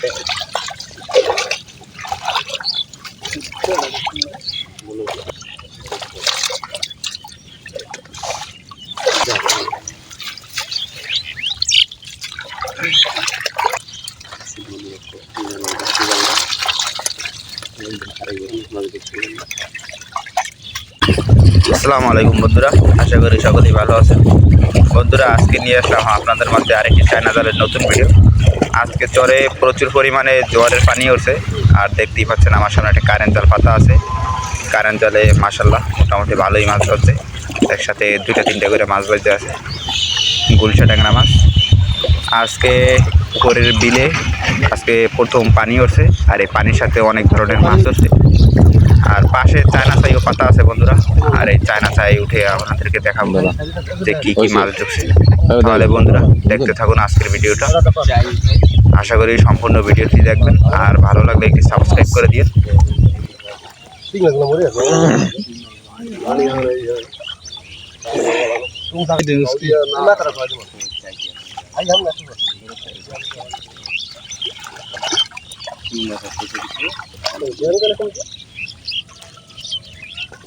আসসালামু আলাইকুম বন্ধুরা, আশা করি সকলেই ভালো আছেন। বন্ধুরা, আজকে নিয়ে আসলাম আপনাদের মধ্যে আরেকটি চায়না জালের নতুন ভিডিও আজকে চরে প্রচুর পরিমাণে জোয়ারের পানি উঠছে। আর দেখতেই পাচ্ছেন আমার সামনে একটা কারেন্ট জাল পাতা আছে। কারেন্ট জালে মাসাল্লাহ মোটামুটি ভালোই মাছ ধরছে। একসাথে দুইটা তিনটা করে মাছ বাজতে আছে। গুলশা ট্যাংরা মাছ। আজকে উপরের বিলে আজকে প্রথম পানি উঠছে। আর এই পানির সাথে অনেক ধরনের মাছ উঠছে আর পাশে চায়না চাইও পাতা আছে বন্ধুরা। আর এই চায়না চাই উঠে আপনাদেরকে দেখাবো যে কি কি মাছ ঢুকছে। তাহলে বন্ধুরা দেখতে থাকুন আজকের ভিডিওটা। আশা করি সম্পূর্ণ ভিডিওটি দেখবেন। আর ভালো লাগলে একটি সাবস্ক্রাইব করে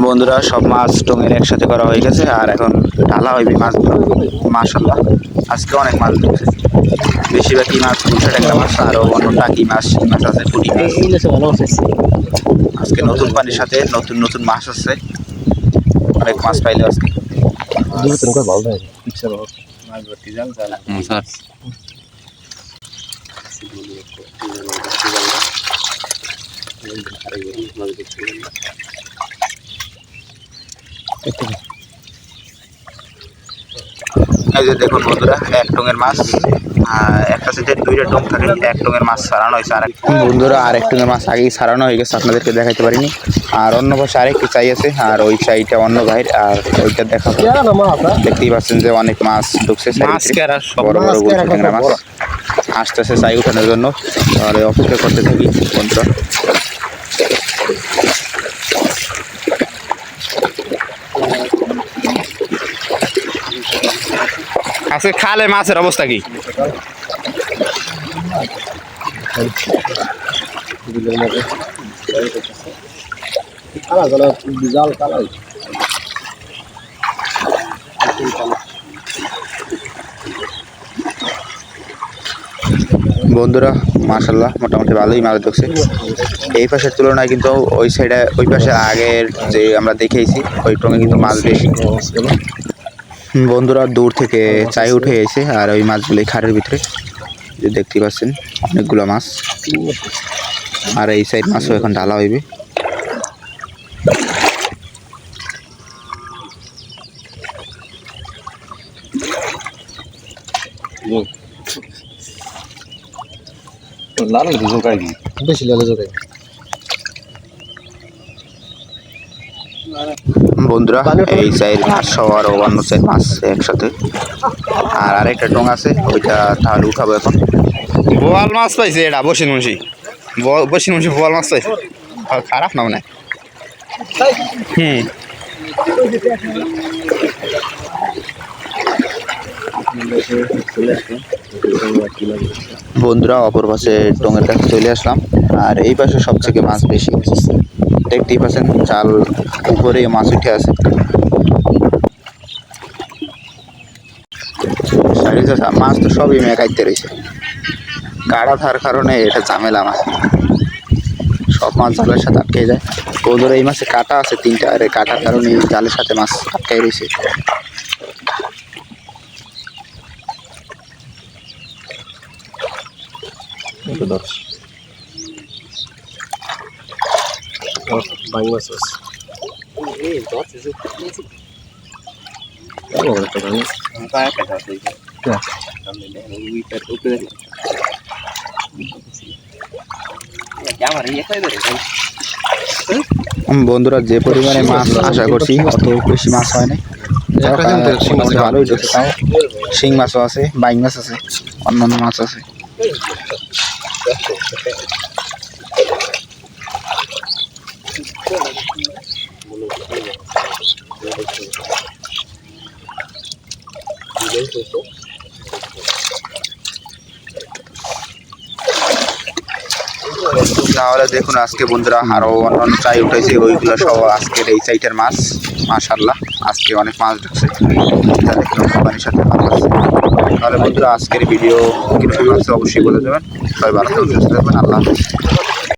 বন্ধুরা সব মাছ টঙের একসাথে করা হয়ে গেছে আর এখন ঢালা হইবে মাছগুলো। মাশাল্লাহ আজকে অনেক মাছ ঢুকছে বেশিরভাগই মাছ দুশো টাকা মাছ আরও অন্য টাকি মাছ শিং মাছ আছে পুঁটি মাছ। আজকে নতুন পানির সাথে নতুন নতুন মাছ আছে। অনেক মাছ পাইলে আজকে। দূরে তো ভালো দেয় পিকচার স্যার এই যে দেখুন বন্ধুরা এক টঙের মাছ একটা সেটে দুইটা টং থাকে এক টঙের মাছ সারানো হয়েছে আর বন্ধুরা আর এক টঙের মাছ আগেই সারানো হয়ে গেছে আপনাদেরকে দেখাইতে পারিনি। আর অন্য পাশে আরেকটি চাই আছে আর ওই চাইটা অন্য ভাইয়ের আর ওইটা দেখাবো দেখতেই পাচ্ছেন যে অনেক মাছ ঢুকছে মাছ কেরা সব বড় বড় ট্যাংরা মাছ। আসতেছে চাই উঠানোর জন্য। তাহলে অপেক্ষা করতে থাকি বন্ধুরা। আজকে খালে মাছের অবস্থা কি? বন্ধুরা মাশাল্লাহ মোটামুটি ভালোই মাছ ঢুকছে এই পাশের তুলনায় কিন্তু ওই সাইডে ওই পাশে আগের যে আমরা দেখেছি ওই টঙ্গে কিন্তু মাছ বেশি। বন্ধুরা দূর থেকে চাই উঠে এসে আর ওই মাছগুলো এই খাড়ের ভিতরে। যে দেখতে পাচ্ছেন অনেকগুলো মাছ। আর এই সাইড মাছও এখন ঢালা হইবে। লাল দুজন কাই বেশি লাল জোরে বন্ধুরা এই সাইড মাছ আর অন্য সাইড মাছ একসাথে। আর আরেকটা টং আছে ওইটা তাহলে উঠাবো এখন। বোয়াল মাছ পাইছে এটা বসিন মুন্সি বসিন মুন্সি বোয়াল মাছ পাইছে। খারাপ না মনে। হুম। বন্ধুরা অপর পাশে টঙের কাছে চলে আসলাম। আর এই পাশে সব থেকে মাছ বেশি। দেখতেই পাচ্ছেন চাল উপরে মাছ উঠে আছে মাছ তো সবই মেকাইতে রয়েছে। গাড়া থার কারণে এটা ঝামেলা মাছ। সব মাছ জালের সাথে আটকে যায়। বন্ধুরা এই মাসে কাটা আছে তিনটা, আর কাটার কারণে জালের সাথে মাছ আটকাই রয়েছে। আছে উম, বন্ধুরা যে পরিমাণে মাছ আশা করছি অত বেশি মাছ হয় না ভালোই তাও শিং মাছও আছে বাইং মাছ আছে অন্যান্য মাছ আছে। তাহলে দেখুন আজকে বন্ধুরা আরও অন্যান্য চাই উঠেছে, ওইগুলো সহ আজকের এই সাইটের মাছ মাশাল্লাহ আজকে অনেক মাছ ঢুকছে। কোম্পানির সাথে ভালো আছে। তাহলে বন্ধুরা আজকের ভিডিও কীরকম অবশ্যই বলে দেবেন। সবাই ভালো থাকবেন থাকবেন, আল্লাহ হাফিজ।